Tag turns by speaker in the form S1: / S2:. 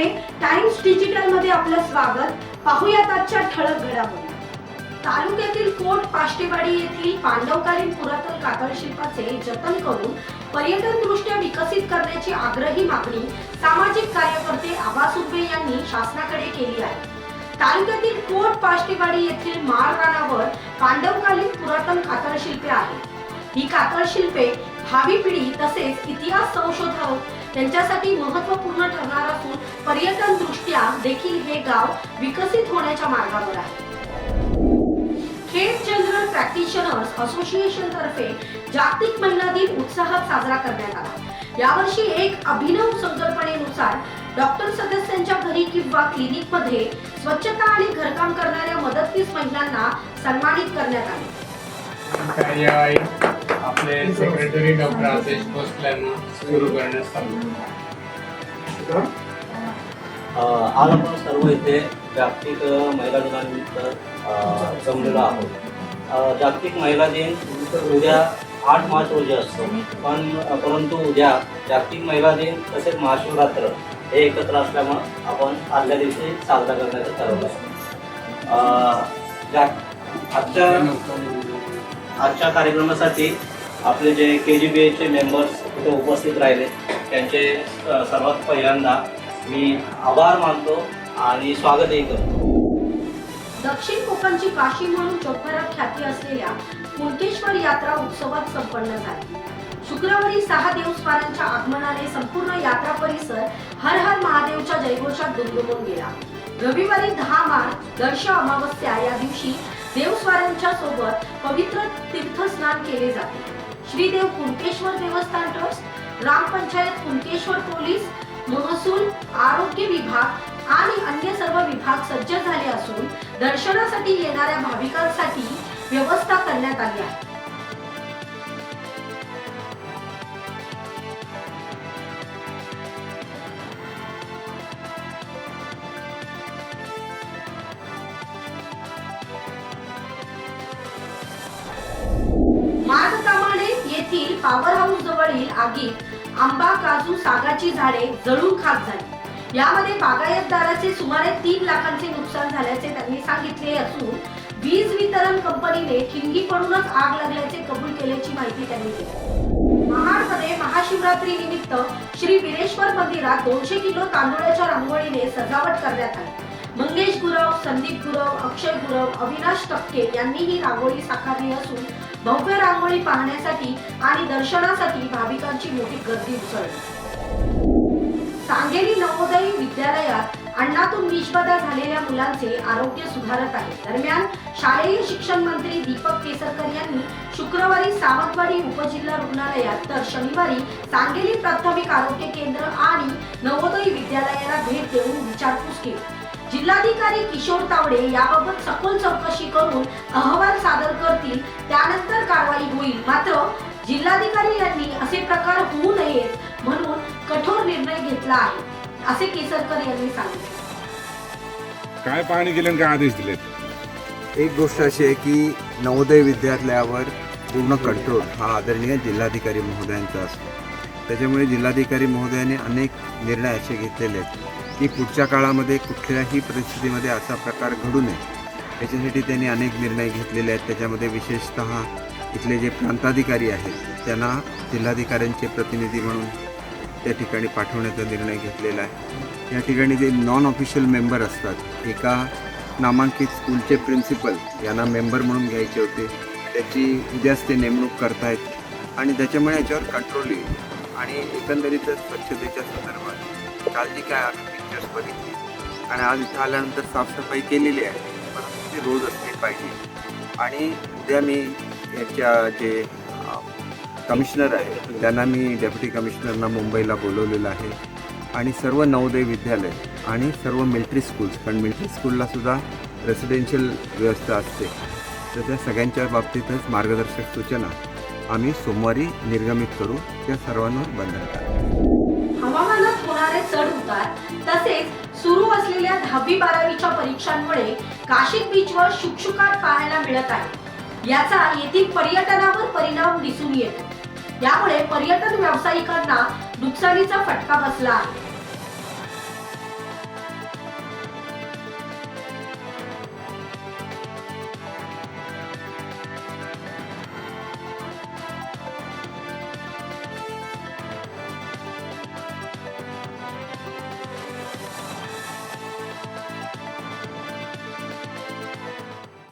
S1: मध्ये टाइम्स डिजिटलमध्ये आपलं स्वागत. पाहुयात आजच्या ठळक घडामोडी. तालुक्यातील कोट पाष्टेवाडी येथील पांडवकालीन पुरातन कागद शिल्पाचे जतन करून पर्यटन दृष्ट्या विकसित करण्याची आग्रही मागणी सामाजिक कार्यकर्ते आबास उर्बे यांनी शासनाकडे केली आहे. तालुक्यातील कोट पाष्टेवाडी येथील माळ रानावर पांडवकालीन पुरातन कातळ शिल्पे आहेत. ही कातळ शिल्पे भावी पिढी तसेच इतिहास संशोधक त्यांच्यासाठी महत्त्वपूर्ण ठरणार असून पर्यटन दृष्ट्या देखील हे गाव विकसित होण्याच्या मार्गावर आहे. खेड जनरल प्रॅक्टिशनर्स असोसिएशन तर्फे जागतिक महिला दिन उत्साहात साजरा करण्यात आला. यावर्षी एक अभिनव संकल्पनेनुसार डॉक्टर सदस्यांच्या घरी किंवा क्लिनिकमध्ये स्वच्छता आणि घरकाम करणाऱ्या मदतनीस महिलांना सन्मानित करण्यात आले.
S2: कार्यवाही आपले सेक्रेटरी डॉक्टर आदेश भोसले यांना सुरू करण्यास सांगितलं
S3: आज आपण सर्व इथे जागतिक महिला दिनानिमित्त जमलेलो आहोत. जागतिक महिला दिन उद्या आठ मार्च रोजी असतो. पण परंतु उद्या जागतिक महिला दिन तसेच महाशिवरात्र हे एकत्र असल्यामुळं आपण आदल्या दिवशी साजरा करण्याचं ठरवलं जाग आजच्या आजच्या कार्यक्रमासाठी आपले जे के जी बी एचे मेंबर्स इथे उपस्थित राहिले. त्यांचे सर्वात पहिल्यांदा मी आभार मानतो आणि स्वागतही करतो.
S1: दक्षिण कोकणची काशी म्हणून जगभरात ख्याती असलेल्या कुणकेश्वर यात्रा उत्सवात संपन्न झाली. शुक्रवारी सहा देवस्वारांच्या आगमनाने संपूर्ण यात्रा परिसर हर हर महादेवच्या जयघोषात दुमदुमून गेला. रविवारी दहा मार्च दर्श अमावस्या या दिवशी देवस्वारांच्या सोबत पवित्र तीर्थस्नान केले जाते. श्रीदेव कुणकेश्वर देवस्थान ट्रस्ट ग्रामपंचायत कुणकेश्वर पोलीस महसूल आरोग्य विभाग आणि अन्य सर्व विभाग सज्ज झाले असून दर्शनासाठी येणाऱ्या भाविकांसाठी व्यवस्था करण्यात आली आहे. पॉवर हाऊस जवळील आगीत आंबा काजू सागाची झाडे जळून खाक झाली. यामध्ये बागायतदाराचे सुमारे तीन लाखांचे नुकसान झाल्याचे त्यांनी सांगितले असून वीज वितरण कंपनीने ठिणगी पडूनच आग लागल्याचे कबूल केल्याची माहिती त्यांनी दिली. महाडमध्ये महाशिवरात्री निमित्त श्री बिरेश्वर मंदिरात दोनशे किलो तांदूळाच्या रांगोळीने सजावट करण्यात आली. मंगेश गुरव संदीप गुरव अक्षय गुरव अविनाश टक्के यांनी ही रांगोळी साकारली असून भव्य रांगोळी पाहण्यासाठी आणि दर्शनासाठी भाविकांची मोठी गर्दी उसळली. सांगेली नवोदय विद्यालयात अण्णातून विषबाधा झालेल्या मुलांचे आरोग्य सुधारत आहे. दरम्यान शालेय शिक्षण मंत्री दीपक केसरकर यांनी शुक्रवारी सावंतवाडी उपजिल्हा रुग्णालयात तर शनिवारी सांगेली प्राथमिक आरोग्य केंद्र आणि नवोदय विद्यालयाला भेट देऊन विचारपूस केली. जिल्हाधिकारी किशोर तावडे याबाबत सखोल चौकशी करून अहवाल सादर करतील त्यानंतर कारवाई होईल. मात्र जिल्हाधिकारी यांनी असे प्रकार होऊ नयेत म्हणून कठोर निर्णय घेतला आहे असे केसरकर यांनी सांगितले.
S4: काय पाहणी केली आणि काय आदेश दिलेत?
S5: एक गोष्ट अशी आहे की नवोदय विद्यालयावर पूर्ण कंट्रोल हा आदरणीय जिल्हाधिकारी महोदयांचा असतो. त्याच्यामुळे जिल्हाधिकारी महोदयाने अनेक निर्णय असे घेतलेले आहेत. की पुढच्या काळामध्ये कुठल्याही परिस्थितीमध्ये असा प्रकार घडू नये. याच्यासाठी त्यांनी अनेक निर्णय घेतलेले आहेत. त्याच्यामध्ये विशेषतः इथले जे प्रांताधिकारी आहेत त्यांना जिल्हाधिकाऱ्यांचे प्रतिनिधी म्हणून त्या ठिकाणी पाठवण्याचा निर्णय घेतलेला आहे. या ठिकाणी जे नॉन ऑफिशियल मेंबर असतात एका नामांकित स्कूलचे प्रिन्सिपल यांना मेंबर म्हणून घ्यायचे होते. त्याची उद्याच ते नेमणूक करतायत आणि त्याच्यामुळे याच्यावर कंट्रोल येईल. आणि एकंदरीतच स्वच्छतेच्या संदर्भात काळजी काय पिक्चर्स बघितले आणि आज इथं आल्यानंतर साफसफाई केलेली आहे. परंतु ती रोज असली पाहिजे. आणि उद्या मी याच्या जे कमिशनर आहे त्यांना मी डेप्युटी कमिशनरना मुंबईला बोलवलेलं आहे. आणि सर्व नवोदय विद्यालय आणि सर्व मिल्ट्री स्कूल्स कारण मिल्ट्री स्कूलला सुद्धा रेसिडेन्शियल व्यवस्था असते. तर त्या सगळ्यांच्या बाबतीतच मार्गदर्शक सूचना आम्ही सोमवारी निर्गमित करू. त्या सर्वांवर बंधन करू
S1: होणारे चढ उतार तसेच सुरू असलेल्या दहावी बारावीच्या परीक्षांमुळे काशिद बीचवर शुकशुकाट पाहायला मिळत आहे. याचा येथील पर्यटनावर परिणाम दिसून येतो. यामुळे पर्यटन व्यावसायिकांना नुकसानीचा फटका बसला आहे.